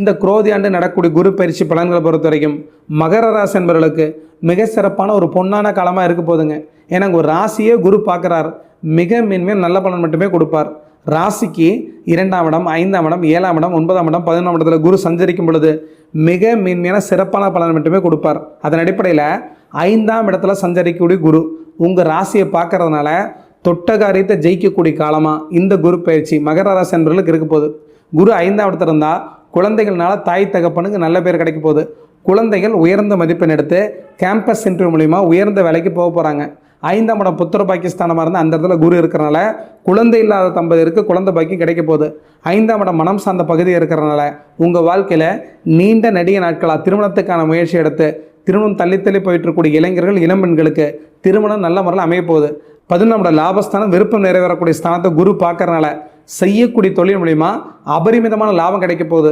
இந்த குரோதி ஆண்டு நடக்கக்கூடிய குரு பயிற்சி பலன்களை பொறுத்த வரைக்கும் மகர ராசி என்பவர்களுக்கு மிக சிறப்பான ஒரு பொன்னான காலமாக இருக்க போதுங்க ஏன்னா ஒரு ராசியே குரு பார்க்குறார். மிக மென்மேல் நல்ல பலன் மட்டுமே கொடுப்பார். ராசிக்கு இரண்டாம் இடம் ஐந்தாம் இடம் ஏழாம் இடம் ஒன்பதாம் இடம் பதினொன்றாம் இடத்துல குரு சஞ்சரிக்கும் பொழுது மிக மேன்மையான சிறப்பான பலன் மட்டுமே கொடுப்பார். அதன் அடிப்படையில் ஐந்தாம் இடத்துல சஞ்சரிக்கக்கூடிய குரு உங்கள் ராசியை பார்க்கறதுனால தொட்ட காரியத்தை ஜெயிக்கக்கூடிய காலமாக இந்த குரு பயிற்சி மகர ராசி என்பவர்களுக்கு இருக்க போகுது. குரு ஐந்தாம் இடத்துல இருந்தால் குழந்தைகள்னால தாய் தகப்பனுக்கு நல்ல பேர் கிடைக்க போகுது. குழந்தைகள் உயர்ந்த மதிப்பெண் எடுத்து கேம்பஸ் இன்டர்வியூ மூலிமா உயர்ந்த வேலைக்கு போக போகிறாங்க ஐந்தாம் இடம் புத்திர பாகிஸ்தானமாக இருந்து அந்த இடத்துல குரு இருக்கிறனால குழந்தை இல்லாத தம்பதியருக்கு குழந்தை பாக்கியம் கிடைக்க போகுது. ஐந்தாம் இடம் மனம் சார்ந்த பகுதி இருக்கிறனால உங்கள் வாழ்க்கையில் நீண்ட நெடிய நாட்களாக திருமணத்துக்கான முயற்சி எடுத்து திருமணம் தள்ளி தள்ளி போயிட்டு இருக்கக்கூடிய இளைஞர்கள் இளம்பெண்களுக்கு திருமணம் நல்ல முறையில் அமைய போகுது. லாபஸ்தானம் விருப்பம் நிறைவேறக்கூடிய ஸ்தானத்தை குரு பார்க்கறனால செய்யக்கூடிய தொழில் மூலிமா அபரிமிதமான லாபம் கிடைக்க போகுது.